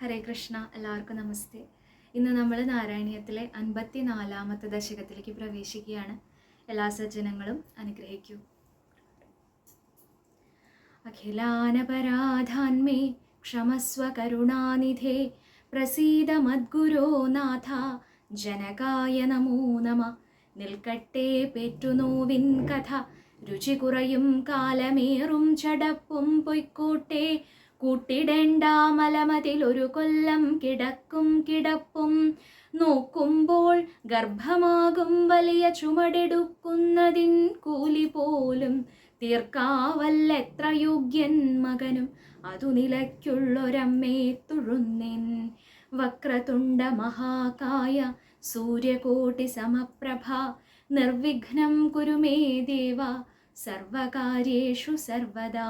ഹരേ കൃഷ്ണ എല്ലാവർക്കും നമസ്തേ. ഇന്ന് നമ്മൾ നാരായണീയത്തിലെ അൻപത്തി നാലാമത്തെ ദശകത്തിലേക്ക് പ്രവേശിക്കുകയാണ്. എല്ലാ സജ്ജനങ്ങളും അനുഗ്രഹിക്കൂ. അഖിലാനപരാധാന്മേ ക്ഷമസ്വ കരുണാനിധേ പ്രസീത മദ്ഗുരോ നാഥ ജനകായ നമോ നമ. നിൽക്കട്ടെ പെറ്റുനോവിൻ കഥ രുചി കുറയും കാലമേറും ചടപ്പും പൊയ്ക്കോട്ടെ കൂട്ടിടേണ്ട മലമതിൽ ഒരു കൊല്ലം കിടക്കും കിടപ്പും. നോക്കുമ്പോൾ ഗർഭമാകും വലിയ ചുമടെടുക്കുന്നതിൻ കൂലി പോലും തീർക്കാവല്ലെത്ര യോഗ്യൻ മകനും. അതു നിലയ്ക്കുള്ളൊരമ്മേ തുഴുന്നിൻ. വക്രതുണ്ട മഹാകായ സൂര്യകോട്ടി സമപ്രഭ നിർവിഘ്നം കുരുമേ ദേവ. സർവകാര്യേഷു സർവദാ.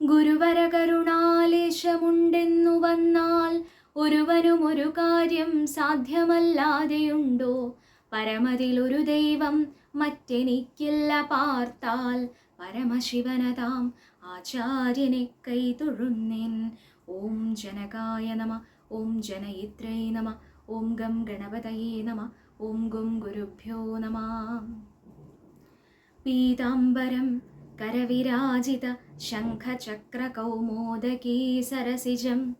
ഗുരുവര കരുണാലേശമുണ്ടെന്നു വന്നാൽ ഒരുവനും ഒരു കാര്യം സാധ്യമല്ലാതെയുണ്ടോ? പരമതിലൊരു ദൈവം മറ്റെനിക്കില്ല പാർത്താൽ പരമശിവനതാം ആചാര്യനെ കൈ തൊഴുന്നിൻ ഓം ജനകായ നമ ഓം ജനയിത്രൈ നമ ഓം ഗം ഗണപതയേ നമ ഓം ഗും ഗുരുഭ്യോ നമ. പീതാംബരം കരവിരാജിത ശംഖചക്രകൗമോദകീ സരസിജം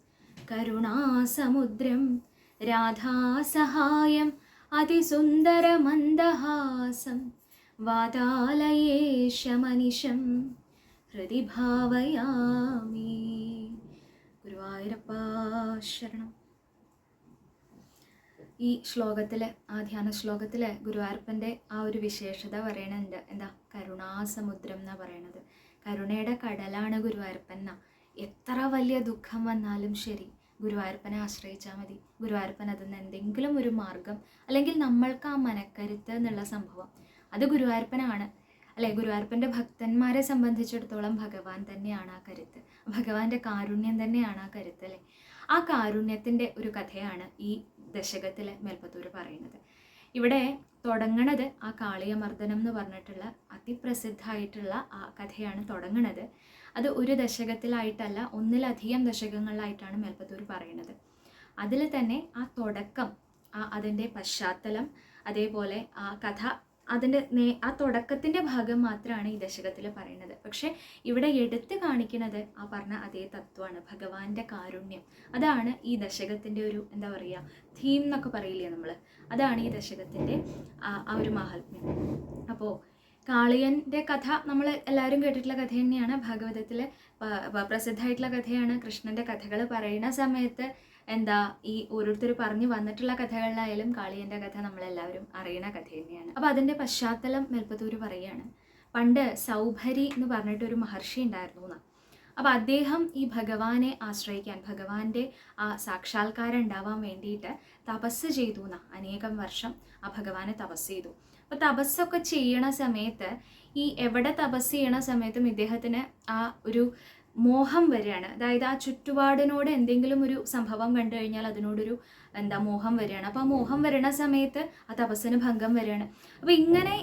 കരുണാസമുദ്രം രാധാസഹായം അതിസുന്ദരമന്ദഹാസം വാതാലയേശമനിശം ഹൃദി ഭാവയാമി ഗുരുവായൂരപ്പ ശരണം. ഈ ശ്ലോകത്തിലെ ആ ധ്യാന ശ്ലോകത്തിലെ ഗുരുവായൂരപ്പന്റെ ആ ഒരു വിശേഷത പറയണുണ്ട് എന്താ? കരുണാസമുദ്രം എന്നാ പറയണത്. കരുണയുടെ കടലാണ് ഗുരുവായൂരപ്പൻ എത്ര വലിയ ദുഃഖം വന്നാലും ശരി ഗുരുവായൂരപ്പനെ ആശ്രയിച്ചാൽ മതി. ഗുരുവായൂരപ്പൻ അതിൽ നിന്ന് എന്തെങ്കിലും ഒരു മാർഗം അല്ലെങ്കിൽ നമ്മൾക്ക് ആ മനക്കരുത്ത് എന്നുള്ള സംഭവം അത് ഗുരുവായൂരപ്പനാണ്. അല്ലെ? ഗുരുവായൂരപ്പന്റെ ഭക്തന്മാരെ സംബന്ധിച്ചിടത്തോളം ഭഗവാൻ തന്നെയാണ് ആ കരുത്ത്. ഭഗവാന്റെ കാരുണ്യം തന്നെയാണ് ആ കരുത്ത് അല്ലേ? ആ കാരുണ്യത്തിന്റെ ഒരു കഥയാണ് ഈ ദശകത്തിലെ മേൽപ്പത്തൂർ പറയുന്നത്. ഇവിടെ തുടങ്ങണത് ആ കാളിയമർദ്ദനം എന്ന് പറഞ്ഞിട്ടുള്ള അതിപ്രസിദ്ധമായിട്ടുള്ള ആ കഥയാണ് തുടങ്ങണത്. അത് ഒരു ദശകത്തിലായിട്ടല്ല ഒന്നിലധികം ദശകങ്ങളിലായിട്ടാണ് മേൽപ്പത്തൂർ പറയുന്നത്. അതിൽ തന്നെ ആ തുടക്കം ആ അതിന്റെ പശ്ചാത്തലം അതേപോലെ ആ കഥ അതിന്റെ നേ ആ തുടക്കത്തിന്റെ ഭാഗം മാത്രമാണ് ഈ ദശകത്തിൽ പറയുന്നത്. പക്ഷേ ഇവിടെ എടുത്ത് കാണിക്കുന്നത് ആ പറഞ്ഞ അതേ തത്വമാണ് ഭഗവാന്റെ കാരുണ്യം. അതാണ് ഈ ദശകത്തിന്റെ ഒരു എന്താ പറയുക തീം എന്നൊക്കെ പറയില്ലേ നമ്മൾ അതാണ് ഈ ദശകത്തിന്റെ ആ ഒരു മാഹാത്മ്യം. അപ്പോൾ കാളിയന്റെ കഥ നമ്മൾ എല്ലാവരും കേട്ടിട്ടുള്ള കഥ തന്നെയാണ്. ഭാഗവതത്തിൽ പ്രസിദ്ധമായിട്ടുള്ള കഥയാണ്. കൃഷ്ണന്റെ കഥകൾ പറയുന്ന സമയത്ത് എന്താ ഈ ഓരോരുത്തർ പറഞ്ഞു വന്നിട്ടുള്ള കഥകളിലായാലും കാളിയന്റെ കഥ നമ്മളെല്ലാവരും അറിയുന്ന കഥ തന്നെയാണ്. അപ്പോൾ അതിന്റെ പശ്ചാത്തലം മെൽപ്പത്തൂര് പറയുകയാണ് പണ്ട് സൗഭരി എന്ന് പറഞ്ഞിട്ടൊരു മഹർഷി ഉണ്ടായിരുന്നു എന്ന് അപ്പോൾ അദ്ദേഹം ഈ ഭഗവാനെ ആശ്രയിക്കാൻ ഭഗവാന്റെ ആ സാക്ഷാത്കാരം ഉണ്ടാവാൻ വേണ്ടിയിട്ട് തപസ് ചെയ്തു എന്നാ അനേകം വർഷം ആ ഭഗവാനെ തപസ് ചെയ്തു. അപ്പോൾ തപസ്സൊക്കെ ചെയ്യണ സമയത്ത് ഈ എവിടെ തപസ് ചെയ്യണ സമയത്തും ഇദ്ദേഹത്തിന് ആ ഒരു മോഹം വരികയാണ്. അതായത് ആ ചുറ്റുപാടിനോട് എന്തെങ്കിലും ഒരു സംഭവം കണ്ടു കഴിഞ്ഞാൽ അതിനോടൊരു എന്താ മോഹം വരികയാണ്. അപ്പോൾ ആ മോഹം വരണ സമയത്ത് ആ തപസ്സിന് ഭംഗം വരികയാണ്. അപ്പോൾ ഇങ്ങനെ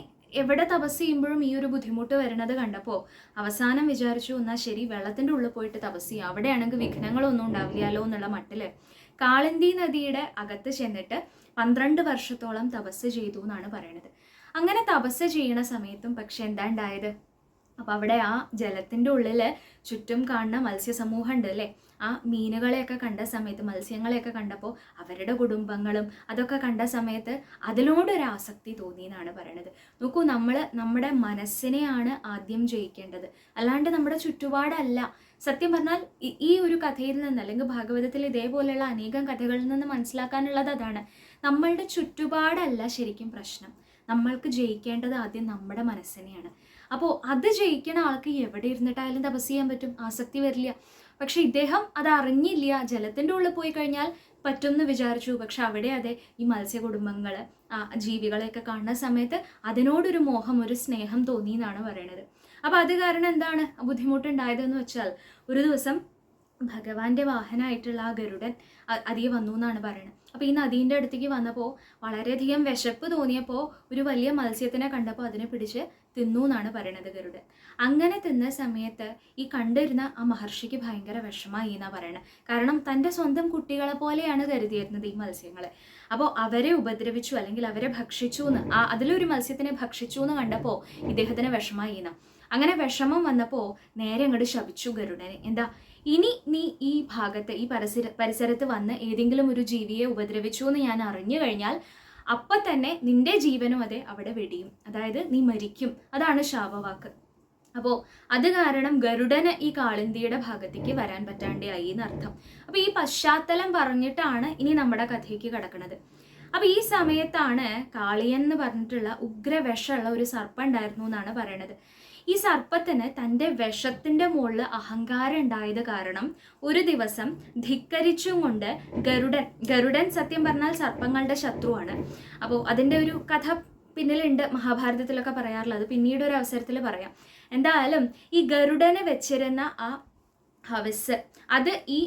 എവിടെ തപസ് ചെയ്യുമ്പോഴും ഈ ഒരു ബുദ്ധിമുട്ട് വരുന്നത് കണ്ടപ്പോൾ അവസാനം വിചാരിച്ചു എന്നാൽ ശരി വെള്ളത്തിന്റെ ഉള്ളിൽ പോയിട്ട് തപസ് ചെയ്യാം. അവിടെയാണെങ്കിൽ വിഘ്നങ്ങളൊന്നും ഉണ്ടാവില്ലല്ലോ എന്നുള്ള മട്ടിൽ കാളിന്തി നദിയുടെ അകത്ത് ചെന്നിട്ട് പന്ത്രണ്ട് വർഷത്തോളം തപസ് ചെയ്തു എന്നാണ് പറയണത്. അങ്ങനെ തപസ് ചെയ്യണ സമയത്തും പക്ഷെ എന്താ ഉണ്ടായത് അപ്പോൾ അവിടെ ആ ജലത്തിന്റെ ഉള്ളിൽ ചുറ്റും കാണുന്ന മത്സ്യ സമൂഹം ഉണ്ട് അല്ലേ ആ മീനുകളെയൊക്കെ കണ്ട സമയത്ത് മത്സ്യങ്ങളെയൊക്കെ കണ്ടപ്പോൾ അവരുടെ കുടുംബങ്ങളും അതൊക്കെ കണ്ട സമയത്ത് അതിനോടൊരു ആസക്തി തോന്നി എന്നാണ് പറയണത്. നോക്കൂ നമ്മൾ നമ്മുടെ മനസ്സിനെയാണ് ആദ്യം ജയിക്കേണ്ടത്. അല്ലാണ്ട് നമ്മുടെ ചുറ്റുപാടല്ല. സത്യം പറഞ്ഞാൽ ഈ ഒരു കഥയിൽ നിന്ന് അല്ലെങ്കിൽ ഭാഗവതത്തിൽ ഇതേപോലെയുള്ള അനേകം കഥകളിൽ നിന്ന് മനസ്സിലാക്കാനുള്ളത് അതാണ്. നമ്മളുടെ ചുറ്റുപാടല്ല ശരിക്കും പ്രശ്നം. നമ്മൾക്ക് ജയിക്കേണ്ടത് ആദ്യം നമ്മുടെ മനസ്സിനെയാണ്. അപ്പോൾ അത് ജയിക്കണ ആൾക്ക് എവിടെ ഇരുന്നിട്ടായാലും തപസ് ചെയ്യാൻ പറ്റും. ആസക്തി വരില്ല. പക്ഷെ ഇദ്ദേഹം അത് അറിഞ്ഞില്ല. ജലത്തിന്റെ ഉള്ളിൽ പോയി കഴിഞ്ഞാൽ പറ്റുമെന്ന് വിചാരിച്ചു. പക്ഷെ അവിടെ അതെ ഈ മത്സ്യ കുടുംബങ്ങൾ ജീവികളെയൊക്കെ കാണുന്ന സമയത്ത് അതിനോടൊരു മോഹം ഒരു സ്നേഹം തോന്നി എന്നാണ് പറയണത്. അപ്പോൾ അത് കാരണം എന്താണ് ബുദ്ധിമുട്ടുണ്ടായതെന്ന് വെച്ചാൽ ഒരു ദിവസം ഭഗവാന്റെ വാഹനമായിട്ടുള്ള ആ ഗരുഡൻ അതിയെ വന്നു എന്നാണ് പറയുന്നത് അപ്പോൾ ഈ നദീന്റെ അടുത്തേക്ക് വന്നപ്പോൾ വളരെയധികം വിശപ്പ് തോന്നിയപ്പോൾ ഒരു വലിയ മത്സ്യത്തിനെ കണ്ടപ്പോൾ അതിനെ പിടിച്ച് തിന്നു എന്നാണ് പറയണത് ഗരുഡൻ. അങ്ങനെ തിന്ന സമയത്ത് ഈ കണ്ടിരുന്ന ആ മഹർഷിക്ക് ഭയങ്കര വിഷമായി എന്നാണ് പറയണത്. കാരണം തന്റെ സ്വന്തം കുട്ടികളെ പോലെയാണ് കരുതിയിരുന്നത് ഈ മത്സ്യങ്ങളെ. അപ്പോൾ അവരെ ഉപദ്രവിച്ചു അല്ലെങ്കിൽ അവരെ ഭക്ഷിച്ചു എന്ന് ആ അതിലൊരു മത്സ്യത്തിനെ ഭക്ഷിച്ചു എന്ന് കണ്ടപ്പോൾ ഇദ്ദേഹത്തിന് വിഷമായി എന്നാ. അങ്ങനെ വിഷമം വന്നപ്പോൾ നേരെ അങ്ങോട്ട് ശപിച്ചു ഗരുഡനെ. എന്താ? ഇനി നീ ഈ ഭാഗത്ത് ഈ പരിസര പരിസരത്ത് വന്ന് ഏതെങ്കിലും ഒരു ജീവിയെ ഉപദ്രവിച്ചു എന്ന് ഞാൻ അറിഞ്ഞു കഴിഞ്ഞാൽ അപ്പം തന്നെ നിന്റെ ജീവനും അതെ അവിടെ വെടിയും. അതായത് നീ മരിക്കും. അതാണ് ശാപവാക്ക്. അപ്പോൾ അത് കാരണം ഗരുഡന് ഈ കാളിന്തിയുടെ ഭാഗത്തേക്ക് വരാൻ പറ്റാണ്ടായി എന്നർത്ഥം. അപ്പോൾ ഈ പശ്ചാത്തലം പറഞ്ഞിട്ടാണ് ഇനി നമ്മുടെ കഥയ്ക്ക് കിടക്കുന്നത് അപ്പോൾ ഈ സമയത്താണ് കാളിയൻ എന്ന് പറഞ്ഞിട്ടുള്ള ഉഗ്രവിഷമുള്ള ഒരു സർപ്പം ഉണ്ടായിരുന്നു എന്നാണ് പറയണത്. ഈ സർപ്പത്തിന് തന്റെ വിഷത്തിന്റെ മുകളിൽ അഹങ്കാരം ഉണ്ടായത് കാരണം ഒരു ദിവസം ധിക്കരിച്ചും കൊണ്ട് ഗരുഡൻ ഗരുഡൻ സത്യം പറഞ്ഞാൽ സർപ്പങ്ങളുടെ ശത്രുവാണ്. അപ്പോൾ അതിന്റെ ഒരു കഥ പിന്നിലുണ്ട് മഹാഭാരതത്തിലൊക്കെ പറയാറുള്ളത്. പിന്നീട് ഒരു അവസരത്തിൽ പറയാം. എന്തായാലും ഈ ഗരുഡനെ വെച്ചിരുന്ന ആ ഹവസ് അത് ഈ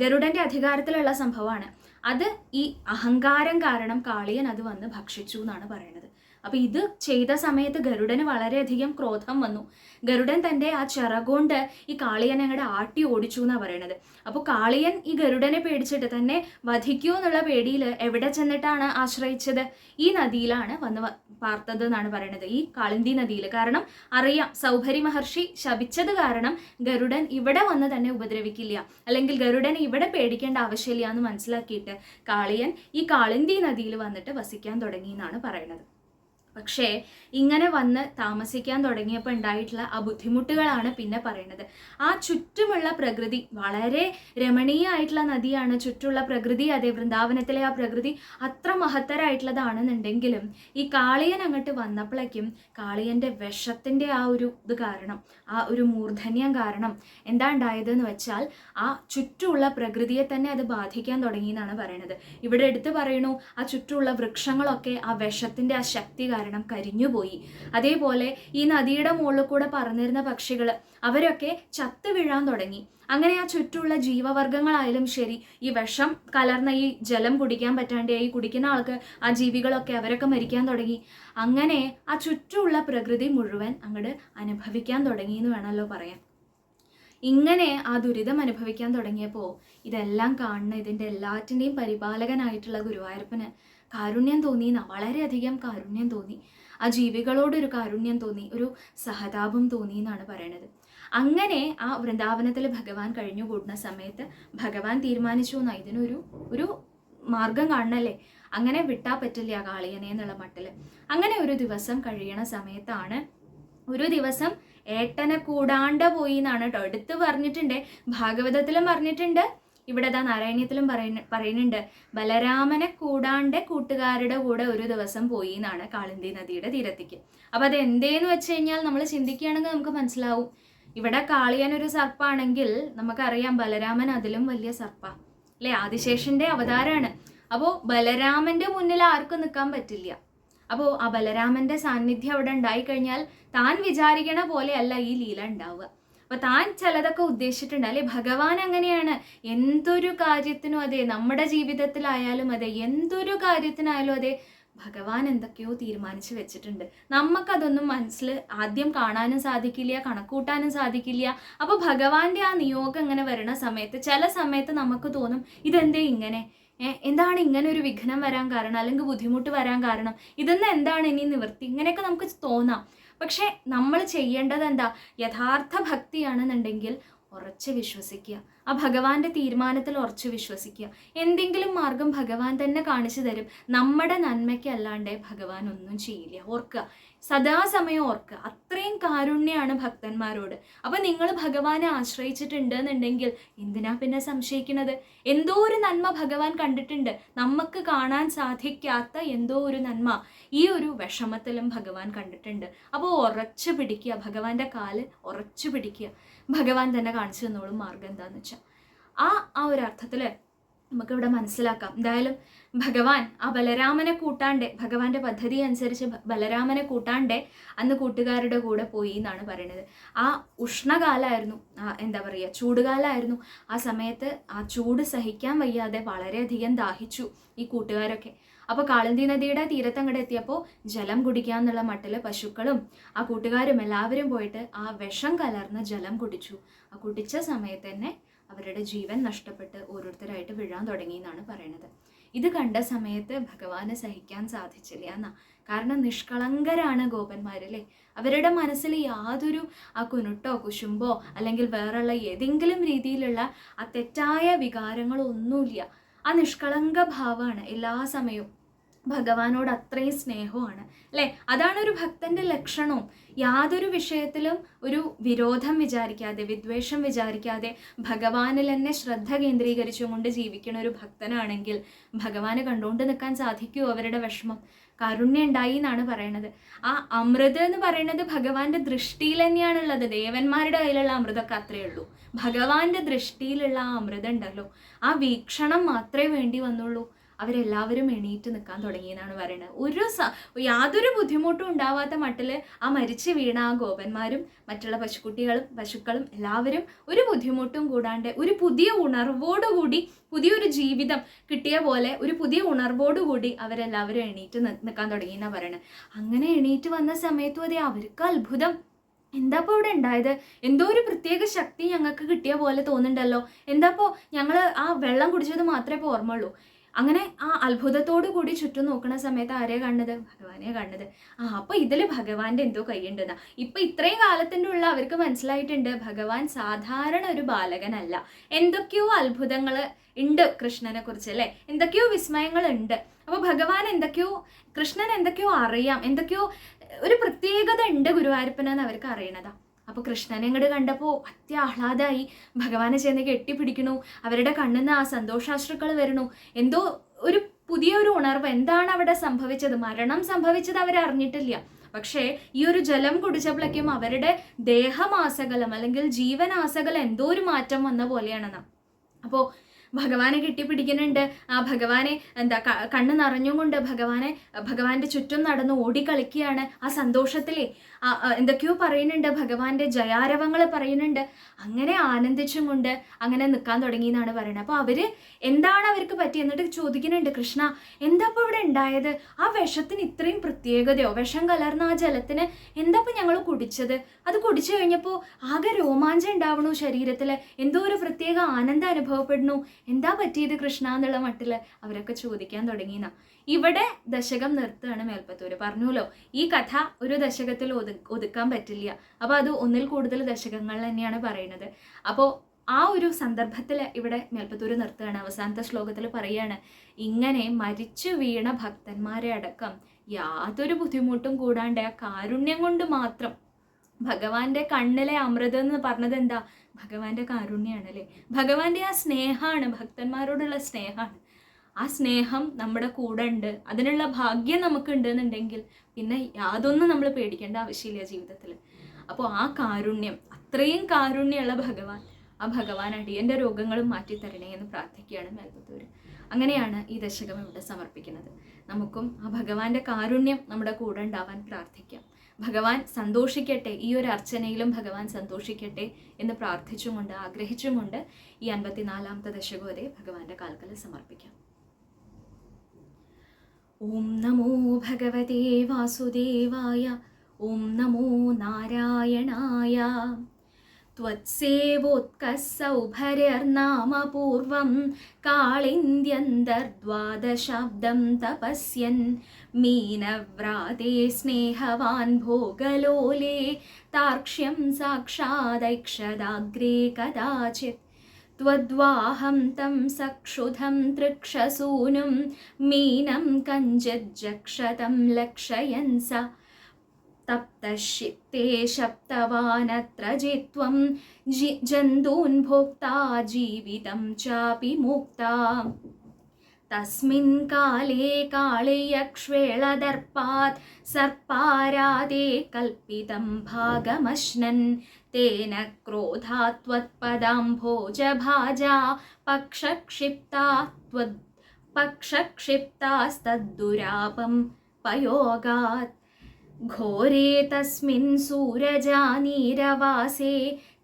ഗരുഡന്റെ അധികാരത്തിലുള്ള സംഭവമാണ്. അത് ഈ അഹങ്കാരം കാരണം കാളിയൻ അത് വന്ന് ഭക്ഷിച്ചു എന്നാണ് പറയുന്നത്. അപ്പൊ ഇത് ചെയ്ത സമയത്ത് ഗരുഡന് വളരെയധികം ക്രോധം വന്നു. ഗരുഡൻ തന്റെ ആ ചിറകൊണ്ട് ഈ കാളിയനെ അങ്ങോട്ട് ആട്ടി ഓടിച്ചു എന്നാണ് പറയണത്. അപ്പോൾ കാളിയൻ ഈ ഗരുഡനെ പേടിച്ചിട്ട് തന്നെ വധിക്കൂ എന്നുള്ള പേടിയിൽ എവിടെ ചെന്നിട്ടാണ് ആശ്രയിച്ചത്? ഈ നദിയിലാണ് വന്ന് പാർത്തത് എന്നാണ് പറയണത്. ഈ കാളിന്തി നദിയിൽ കാരണം അറിയാം സൗഭരി മഹർഷി ശപിച്ചത് കാരണം ഗരുഡൻ ഇവിടെ വന്ന് തന്നെ ഉപദ്രവിക്കില്ല. അല്ലെങ്കിൽ ഗരുഡൻ ഇവിടെ പേടിക്കേണ്ട ആവശ്യമില്ല എന്ന് മനസ്സിലാക്കിയിട്ട് കാളിയൻ ഈ കാളിന്തി നദിയിൽ വന്നിട്ട് വസിക്കാൻ തുടങ്ങി എന്നാണ് പറയുന്നത് പക്ഷേ ഇങ്ങനെ വന്ന് താമസിക്കാൻ തുടങ്ങിയപ്പോൾ ഉണ്ടായിട്ടുള്ള ആ ബുദ്ധിമുട്ടുകളാണ് പിന്നെ പറയുന്നത് ആ ചുറ്റുമുള്ള പ്രകൃതി വളരെ രമണീയമായിട്ടുള്ള നദിയാണ്. ചുറ്റുള്ള പ്രകൃതി അതേ വൃന്ദാവനത്തിലെ ആ പ്രകൃതി അത്ര മഹത്തരായിട്ടുള്ളതാണെന്നുണ്ടെങ്കിലും ഈ കാളിയൻ അങ്ങോട്ട് വന്നപ്പോഴേക്കും കാളിയന്റെ വിഷത്തിന്റെ ആ ഒരു ഇത് കാരണം ആ ഒരു മൂർധന്യം കാരണം എന്താ ഉണ്ടായതെന്ന് വെച്ചാൽ ആ ചുറ്റുമുള്ള പ്രകൃതിയെ തന്നെ അത് ബാധിക്കാൻ തുടങ്ങി എന്നാണ് പറയുന്നത് ഇവിടെ എടുത്ത് പറയണു ആ ചുറ്റുമുള്ള വൃക്ഷങ്ങളൊക്കെ ആ വിഷത്തിന്റെ ആ ശക്തി കാരണം കരിഞ്ഞുപോയി. അതേപോലെ ഈ നദിയുടെ മുകളിൽ കൂടെ പറന്നിരുന്ന പക്ഷികൾ അവരൊക്കെ ചത്തു വീഴാൻ തുടങ്ങി. അങ്ങനെ ആ ചുറ്റുമുള്ള ജീവവർഗങ്ങളായാലും ശരി ഈ വിഷം കലർന്ന ഈ ജലം കുടിക്കാൻ പറ്റാണ്ടായി കുടിക്കുന്ന ആൾക്ക് ആ ജീവികളൊക്കെ അവരൊക്കെ മരിക്കാൻ തുടങ്ങി. അങ്ങനെ ആ ചുറ്റുമുള്ള പ്രകൃതി മുഴുവൻ അങ്ങോട്ട് അനുഭവിക്കാൻ തുടങ്ങി എന്ന് വേണമല്ലോ പറയാൻ. ഇങ്ങനെ ആ ദുരിതം അനുഭവിക്കാൻ തുടങ്ങിയപ്പോൾ ഇതെല്ലാം കാണുന്ന ഇതിന്റെ എല്ലാറ്റിന്റെയും പരിപാലകനായിട്ടുള്ള ഗുരുവായൂരപ്പന് കാരുണ്യം തോന്നി വളരെയധികം കാരുണ്യം തോന്നി. ആ ജീവികളോടൊരു കാരുണ്യം തോന്നി ഒരു സഹതാപം തോന്നി എന്നാണ് പറയണത്. അങ്ങനെ ആ വൃന്ദാവനത്തിൽ ഭഗവാൻ കഴിഞ്ഞുകൂടുന്ന സമയത്ത് ഭഗവാൻ തീരുമാനിച്ചു എന്നാ? ഇതിനൊരു ഒരു മാർഗം കാണണല്ലേ? അങ്ങനെ വിട്ടാ പറ്റില്ല കാളിയനെ എന്നുള്ള മട്ടിൽ അങ്ങനെ ഒരു ദിവസം കഴിയണ സമയത്താണ് ഒരു ദിവസം ഏട്ടനെ കൂടാണ്ട് പോയി എന്നാണ് കേട്ടോ എടുത്ത് പറഞ്ഞിട്ടുണ്ട്. ഭാഗവതത്തിലും പറഞ്ഞിട്ടുണ്ട്. ഇവിടെ ദാ നാരായണീയത്തിലും പറയുന്ന പറയുന്നുണ്ട് ബലരാമനെ കൂടാണ്ട് കൂട്ടുകാരുടെ കൂടെ ഒരു ദിവസം പോയി എന്നാണ് കാളിന്തി നദിയുടെ തീരത്തേക്ക്. അപ്പൊ അത് എന്തേന്ന് വെച്ച് കഴിഞ്ഞാൽ നമ്മൾ ചിന്തിക്കുകയാണെങ്കിൽ നമുക്ക് മനസ്സിലാവും. ഇവിടെ കാളിയൻ ഒരു സർപ്പാണെങ്കിൽ നമുക്കറിയാം ബലരാമൻ അതിലും വലിയ സർപ്പ അല്ലെ? ആദിശേഷന്റെ അവതാരമാണ്. അപ്പോൾ ബലരാമന്റെ മുന്നിൽ ആർക്കും നിൽക്കാൻ പറ്റില്ല. അപ്പോൾ ആ ബലരാമന്റെ സാന്നിധ്യം അവിടെ ഉണ്ടായിക്കഴിഞ്ഞാൽ താൻ വിചാരിക്കണ പോലെയല്ല ഈ ലീല ഉണ്ടാവുക. അപ്പൊ താൻ ചിലതൊക്കെ ഉദ്ദേശിച്ചിട്ടുണ്ട്. അല്ലെ? ഭഗവാൻ അങ്ങനെയാണ്. എന്തൊരു കാര്യത്തിനും അതെ നമ്മുടെ ജീവിതത്തിലായാലും അതെ എന്തൊരു കാര്യത്തിനായാലും അതെ ഭഗവാൻ എന്തൊക്കെയോ തീരുമാനിച്ചു വെച്ചിട്ടുണ്ട്. നമുക്കതൊന്നും മനസ്സിൽ ആദ്യം കാണാനും സാധിക്കില്ല കണക്കൂട്ടാനും സാധിക്കില്ല. അപ്പോൾ ഭഗവാന്റെ ആ നിയോഗം ഇങ്ങനെ വരുന്ന സമയത്ത് ചില സമയത്ത് നമുക്ക് തോന്നും ഇതെന്തേ ഇങ്ങനെ? എന്താണ് ഇങ്ങനെ ഒരു വിഘ്നം വരാൻ കാരണം? അല്ലെങ്കിൽ ബുദ്ധിമുട്ട് വരാൻ കാരണം? ഇതെന്ന് എന്താണ് ഇനി നിവൃത്തി? ഇങ്ങനെയൊക്കെ നമുക്ക് തോന്നാം. പക്ഷെ നമ്മൾ ചെയ്യേണ്ടത് എന്താ? യഥാർത്ഥ ഭക്തിയാണെന്നുണ്ടെങ്കിൽ ഉറച്ച് വിശ്വസിക്കുക. ആ ഭഗവാന്റെ തീരുമാനത്തിൽ ഉറച്ച് വിശ്വസിക്കുക. എന്തെങ്കിലും മാർഗം ഭഗവാൻ തന്നെ കാണിച്ചു തരും. നമ്മുടെ നന്മയ്ക്കല്ലാണ്ട് ഭഗവാൻ ഒന്നും ചെയ്യില്ല. ഓർക്കുക സദാസമയം ഓർക്കുക. അത്രയും കാരുണ്യമാണ് ഭക്തന്മാരോട്. അപ്പം നിങ്ങൾ ഭഗവാനെ ആശ്രയിച്ചിട്ടുണ്ട് എന്നുണ്ടെങ്കിൽ എന്തിനാ പിന്നെ സംശയിക്കുന്നത്? എന്തോ ഒരു നന്മ ഭഗവാൻ കണ്ടിട്ടുണ്ട്. നമുക്ക് കാണാൻ സാധിക്കാത്ത എന്തോ ഒരു നന്മ ഈ ഒരു വിഷമത്തിലും ഭഗവാൻ കണ്ടിട്ടുണ്ട്. അപ്പോൾ ഉറച്ചു പിടിക്കുക. ഭഗവാന്റെ കാൽ ഉറച്ചു പിടിക്കുക. ഭഗവാൻ തന്നെ കാണിച്ചു തന്നോളും മാർഗം എന്താണെന്ന് വെച്ചാൽ ആ ആ ഒരു അർത്ഥത്തിൽ നമുക്കിവിടെ മനസ്സിലാക്കാം. എന്തായാലും ഭഗവാൻ ആ ബലരാമനെ കൂട്ടാണ്ട് ഭഗവാന്റെ പദ്ധതി അനുസരിച്ച് ബലരാമനെ കൂട്ടാണ്ട് അന്ന് കൂട്ടുകാരുടെ കൂടെ പോയി എന്നാണ് പറയുന്നത് ആ ഉഷ്ണകാലമായിരുന്നു എന്താ പറയുക ചൂടുകാലമായിരുന്നു ആ സമയത്ത് ആ ചൂട് സഹിക്കാൻ വയ്യാതെ വളരെയധികം ദാഹിച്ചു ഈ കൂട്ടുകാരൊക്കെ. അപ്പോൾ കാളന്തി നദിയുടെ തീരത്ത് എത്തിയപ്പോൾ ജലം കുടിക്കാന്നുള്ള മട്ടിൽ പശുക്കളും ആ കൂട്ടുകാരും എല്ലാവരും പോയിട്ട് ആ വിഷം കലർന്ന ജലം കുടിച്ചു. ആ കുടിച്ച സമയത്ത് തന്നെ അവരുടെ ജീവൻ നഷ്ടപ്പെട്ട് ഓരോരുത്തരായിട്ട് വീഴാൻ തുടങ്ങി എന്നാണ് പറയുന്നത്. ഇത് കണ്ട സമയത്ത് ഭഗവാന് സഹിക്കാൻ സാധിച്ചില്ല എന്നാ. കാരണം നിഷ്കളങ്കരാണ് ഗോപന്മാരല്ലേ? അവരുടെ മനസ്സിൽ യാതൊരു ആ കുനുട്ടോ കുശുമ്പോ അല്ലെങ്കിൽ വേറെയുള്ള ഏതെങ്കിലും രീതിയിലുള്ള ആ തെറ്റായ വികാരങ്ങളോ ഒന്നുമില്ല ആ നിഷ്കളങ്ക ഭാവമാണ് എല്ലാ സമയവും ഭഗവാനോട് അത്രയും സ്നേഹമാണ് അല്ലേ? അതാണ് ഒരു ഭക്തന്റെ ലക്ഷണവും. യാതൊരു വിഷയത്തിലും ഒരു വിരോധം വിചാരിക്കാതെ വിദ്വേഷം വിചാരിക്കാതെ ഭഗവാനിൽ തന്നെ ശ്രദ്ധ കേന്ദ്രീകരിച്ചുകൊണ്ട് ജീവിക്കുന്ന ഒരു ഭക്തനാണെങ്കിൽ ഭഗവാനെ കണ്ടുകൊണ്ട് നിൽക്കാൻ സാധിക്കുമോ അവരുടെ വിഷമം? കാരുണ്യം ഉണ്ടായി എന്നാണ് പറയണത്. ആ അമൃത് എന്ന് പറയുന്നത് ഭഗവാന്റെ ദൃഷ്ടിയിൽ തന്നെയാണുള്ളത്. ദേവന്മാരുടെ കയ്യിലുള്ള അമൃതൊക്കെ അത്രയേ ഉള്ളൂ. ഭഗവാന്റെ ദൃഷ്ടിയിലുള്ള ആ അമൃതം ഉണ്ടല്ലോ ആ വീക്ഷണം മാത്രമേ വേണ്ടി വന്നുള്ളൂ. അവരെല്ലാവരും എണീറ്റ് നിൽക്കാൻ തുടങ്ങിയെന്നാണ് പറയുന്നത് ഒരു യാതൊരു ബുദ്ധിമുട്ടും ഉണ്ടാവാത്ത മട്ടിൽ ആ മരിച്ചു വീണ ആ ഗോപന്മാരും മറ്റുള്ള പശുക്കുട്ടികളും പശുക്കളും എല്ലാവരും ഒരു ബുദ്ധിമുട്ടും കൂടാണ്ട് ഒരു പുതിയ ഉണർവോടുകൂടി പുതിയൊരു ജീവിതം കിട്ടിയ പോലെ ഒരു പുതിയ ഉണർവോടുകൂടി അവരെല്ലാവരും എണീറ്റ് നിൽക്കാൻ തുടങ്ങി എന്നാണ് അങ്ങനെ എണീറ്റ് വന്ന സമയത്തും അതെ അവർക്ക് അത്ഭുതം. എന്താപ്പോ ഇവിടെ ഉണ്ടായത്? എന്തോ ഒരു പ്രത്യേക ശക്തി ഞങ്ങൾക്ക് കിട്ടിയ പോലെ തോന്നുന്നുണ്ടല്ലോ. എന്താപ്പോ ഞങ്ങൾ ആ വെള്ളം കുടിച്ചത് മാത്രമേ ഇപ്പോൾ ഓർമ്മയുള്ളൂ. അങ്ങനെ ആ അത്ഭുതത്തോടു കൂടി ചുറ്റും നോക്കുന്ന സമയത്ത് ആരെയാ കണ്ടത്? ഭഗവാനെ കണ്ടത്. ആ അപ്പോൾ ഇതിൽ ഭഗവാന്റെ എന്തോ കൈയുണ്ടെന്നാ ഇപ്പൊ ഇത്രയും കാലത്തിന്റെ ഉള്ള അവർക്ക് മനസ്സിലായിട്ടുണ്ട് ഭഗവാൻ സാധാരണ ഒരു ബാലകനല്ല. എന്തൊക്കെയോ അത്ഭുതങ്ങൾ ഉണ്ട് കൃഷ്ണനെ കുറിച്ച് അല്ലെ? എന്തൊക്കെയോ വിസ്മയങ്ങൾ ഉണ്ട്. അപ്പോൾ ഭഗവാൻ എന്തൊക്കെയോ കൃഷ്ണൻ എന്തൊക്കെയോ അറിയാം. എന്തൊക്കെയോ ഒരു പ്രത്യേകത ഉണ്ട് ഗുരുവായൂരപ്പനെന്ന് അവർക്ക് അറിയണതാ. അപ്പൊ കൃഷ്ണനെ ഇങ്ങോട്ട് കണ്ടപ്പോ അത്യാഹ്ലാദായി. ഭഗവാനെ ചെന്ന് കെട്ടിപ്പിടിക്കണു അവരുടെ കണ്ണിന്ന് ആ സന്തോഷാശ്രുക്കൾ വരണു എന്തോ ഒരു പുതിയ ഒരു ഉണർവ്. എന്താണ് അവിടെ സംഭവിച്ചത്? മരണം സംഭവിച്ചത് അവരറിഞ്ഞിട്ടില്ല പക്ഷേ ഈ ഒരു ജലം കുടിച്ചപ്പോഴേക്കും അവരുടെ ദേഹമാസകലം അല്ലെങ്കിൽ ജീവനാസകലം എന്തോ ഒരു മാറ്റം വന്ന പോലെയാണെന്ന് അപ്പോൾ ഭഗവാനെ കെട്ടിപ്പിടിക്കുന്നുണ്ട്. ആ ഭഗവാനെ എന്താ കണ്ണു നിറഞ്ഞുകൊണ്ട് ഭഗവാനെ ഭഗവാന്റെ ചുറ്റും നടന്ന് ഓടിക്കളിക്കുകയാണ് ആ സന്തോഷത്തിലേ. എന്തൊക്കെയോ പറയുന്നുണ്ട്. ഭഗവാന്റെ ജയാരവങ്ങൾ പറയുന്നുണ്ട്. അങ്ങനെ ആനന്ദിച്ചും കൊണ്ട് അങ്ങനെ നിൽക്കാൻ തുടങ്ങി എന്നാണ് പറയുന്നത്. അപ്പോൾ അവർ എന്താണ് അവർക്ക് പറ്റി എന്നിട്ട് ചോദിക്കുന്നുണ്ട് കൃഷ്ണ എന്താ ഇവിടെ ഉണ്ടായത്? ആ വിഷത്തിന് ഇത്രയും പ്രത്യേകതയോ? വിഷം കലർന്ന ആ ജലത്തിന് എന്താ ഞങ്ങൾ കുടിച്ചത്? അത് കുടിച്ചു കഴിഞ്ഞപ്പോൾ ആകെ രോമാഞ്ചം ഉണ്ടാവണു ശരീരത്തിൽ എന്തോ ഒരു പ്രത്യേക ആനന്ദം അനുഭവപ്പെടുന്നു. എന്താ പറ്റിയത് കൃഷ്ണ എന്നുള്ള മട്ടിൽ അവരൊക്കെ ചോദിക്കാൻ തുടങ്ങിയെന്ന. ഇവിടെ ദശകം നിർത്തുകയാണ് മേൽപ്പത്തൂര്. പറഞ്ഞുല്ലോ ഈ കഥ ഒരു ദശകത്തിൽ ഒതു ഒതുക്കാൻ പറ്റില്ല. അപ്പോൾ അത് ഒന്നിൽ കൂടുതൽ ദശകങ്ങൾ തന്നെയാണ് പറയുന്നത്. അപ്പോൾ ആ ഒരു സന്ദർഭത്തിൽ ഇവിടെ മേൽപ്പത്തൂര് നിർത്തുകയാണ്. അവസാനത്തെ ശ്ലോകത്തിൽ പറയാണ് ഇങ്ങനെ മരിച്ചു വീണ ഭക്തന്മാരെ അടക്കം യാതൊരു ബുദ്ധിമുട്ടും കൂടാണ്ട് ആ കാരുണ്യം കൊണ്ട് മാത്രം ഭഗവാന്റെ കണ്ണിലെ അമൃതം എന്ന് പറഞ്ഞത് എന്താ? ഭഗവാന്റെ കാരുണ്യാണ് അല്ലേ ഭഗവാന്റെ ആ സ്നേഹമാണ് ഭക്തന്മാരോടുള്ള സ്നേഹമാണ് ആ സ്നേഹം നമ്മുടെ കൂടെ ഉണ്ട് അതിനുള്ള ഭാഗ്യം നമുക്ക് ഉണ്ടെന്നുണ്ടെങ്കിൽ പിന്നെ യാതൊന്നും നമ്മൾ പേടിക്കേണ്ട ആവശ്യമില്ല ജീവിതത്തിൽ. അപ്പോൾ ആ കാരുണ്യം അത്രയും കാരുണ്യമുള്ള ഭഗവാൻ ആ ഭഗവാൻ അടിയന്റെ രോഗങ്ങളും മാറ്റിത്തരണേ എന്ന് പ്രാർത്ഥിക്കുകയാണ് മേൽപത്തൂർ അങ്ങനെയാണ് ഈ ദശകം ഇവിടെ സമർപ്പിക്കുന്നത്. നമുക്കും ആ ഭഗവാന്റെ കാരുണ്യം നമ്മുടെ കൂടെ ഉണ്ടാവാൻ പ്രാർത്ഥിക്കാം. ഭഗവാൻ സന്തോഷിക്കട്ടെ ഈ ഒരു അർച്ചനയിലും ഭഗവാൻ സന്തോഷിക്കട്ടെ എന്ന് പ്രാർത്ഥിച്ചുകൊണ്ട് ആഗ്രഹിച്ചുകൊണ്ട് ഈ അൻപത്തിനാലാമത്തെ ദശകോരെ ഭഗവാന്റെ കാൽക്കൽ സമർപ്പിക്കാം. ഓം നമോ ഭഗവതേ വാസുദേവായ ഓം നമോ നാരായണായ त्वत्सेवोत्कस्सौभर्यर्नामपूर्वं काळिन्द्यन्तर्द्वादशाब्दं तपस्यन् मीनव्राते स्नेहवान् भोगलोले तार्क्ष्यं साक्षादैक्षदाग्रे कदाचित्। त्वद्वाहं तं सक्षुधं तृक्षसूनुं मीनं कञ्चिज्जक्षतं लक्षयन् स തപ്തക്ഷിപ്തേ ശബ്ദവാനത്ര ജിത്വം ജി ജന്തൂൻ ഭോക്താ ജീവിതം ചാപി മുക്ത. തസ്മിൻ കാലേ കാളിയക്ഷ്വേളദർപ്പാത് സർപ്പാരാതേ കൽപ്പിതം ഭാഗമശ്നൻ. തേന ക്രോധാത്വത്പദാംഭോജഭാജ പക്ഷക്ഷിപ്താ പക്ഷക്ഷിപ്താസ്തദ്ദുരാപം പയോഗാത്. घोरे तस्मिन् सूरजानीरवासे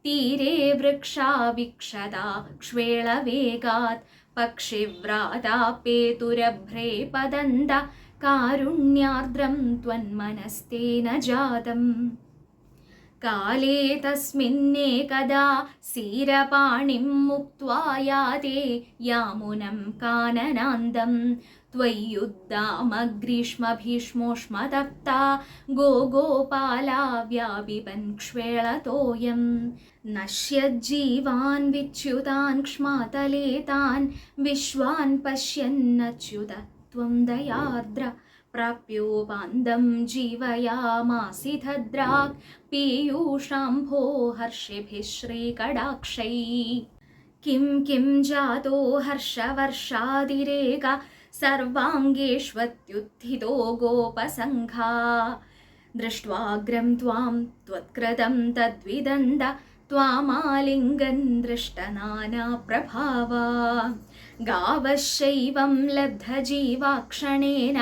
तीरे वृक्षा विक्षदा क्ष्वेळवेगात् पक्षिव्रातापेतुरभ्रे पदन्त कारुण्यार्द्रं त्वन्मनस्तेन जातम् काले तस्मिन्नेकदा सीरपाणिं मुक्त्वा याते यामुनं काननान्दं त्वय्युद्दामग्रीष्मभीष्मोष्मदत्ता गो गोपाला व्यापिबन् क्ष्वेळतोऽयं नश्यज्जीवान् विच्युतान् क्ष्मातले तान् विश्वान् पश्यन्नच्युत त्वं दयार्द्र प्राप्योपान्दं जीवयामासि धद्राक् पीयूषाम्भो हर्षिभिः श्रीकडाक्षै किं किं जातो हर्षवर्षादिरेक सर्वाङ्गेष्वत्युत्थितो गोपसङ्घा दृष्ट्वाग्रं त्वां त्वत्कृतं तद्विदन्द त्वामालिङ्गन् दृष्टनानाप्रभावा गावश्चैवं लब्धजीवाक्षणेन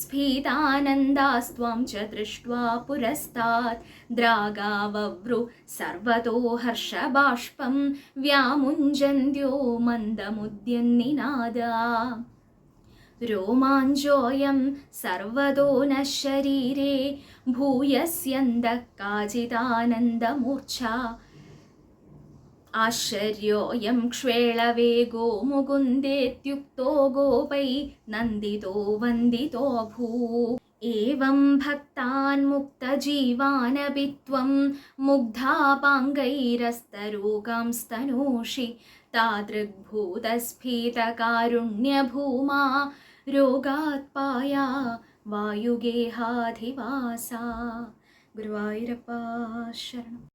स्फीतानन्दास्त्वां च दृष्ट्वा पुरस्तात् द्रागावव्रु सर्वतो हर्षबाष्पं व्यामुञ्जन्त्यो मन्दमुद्यन्निनादा रोमाञ्चोऽयं सर्वतो नः शरीरे भूयस्यन्दः काचिदानन्दमूर्च्छा आश्चर्योऽयं क्ष्वेळवेगो मुकुन्देत्युक्तो गोपै नन्दितो वन्दितोऽभू एवं भक्तान् मुक्तजीवानपि त्वं मुग्धापाङ्गैरस्तरोगांस्तनूषि तादृग्भूतस्फीतकारुण्यभूमा रोगात्पाया वायुगेहाधिवासा गुरुवायूरप्पा शरणम्।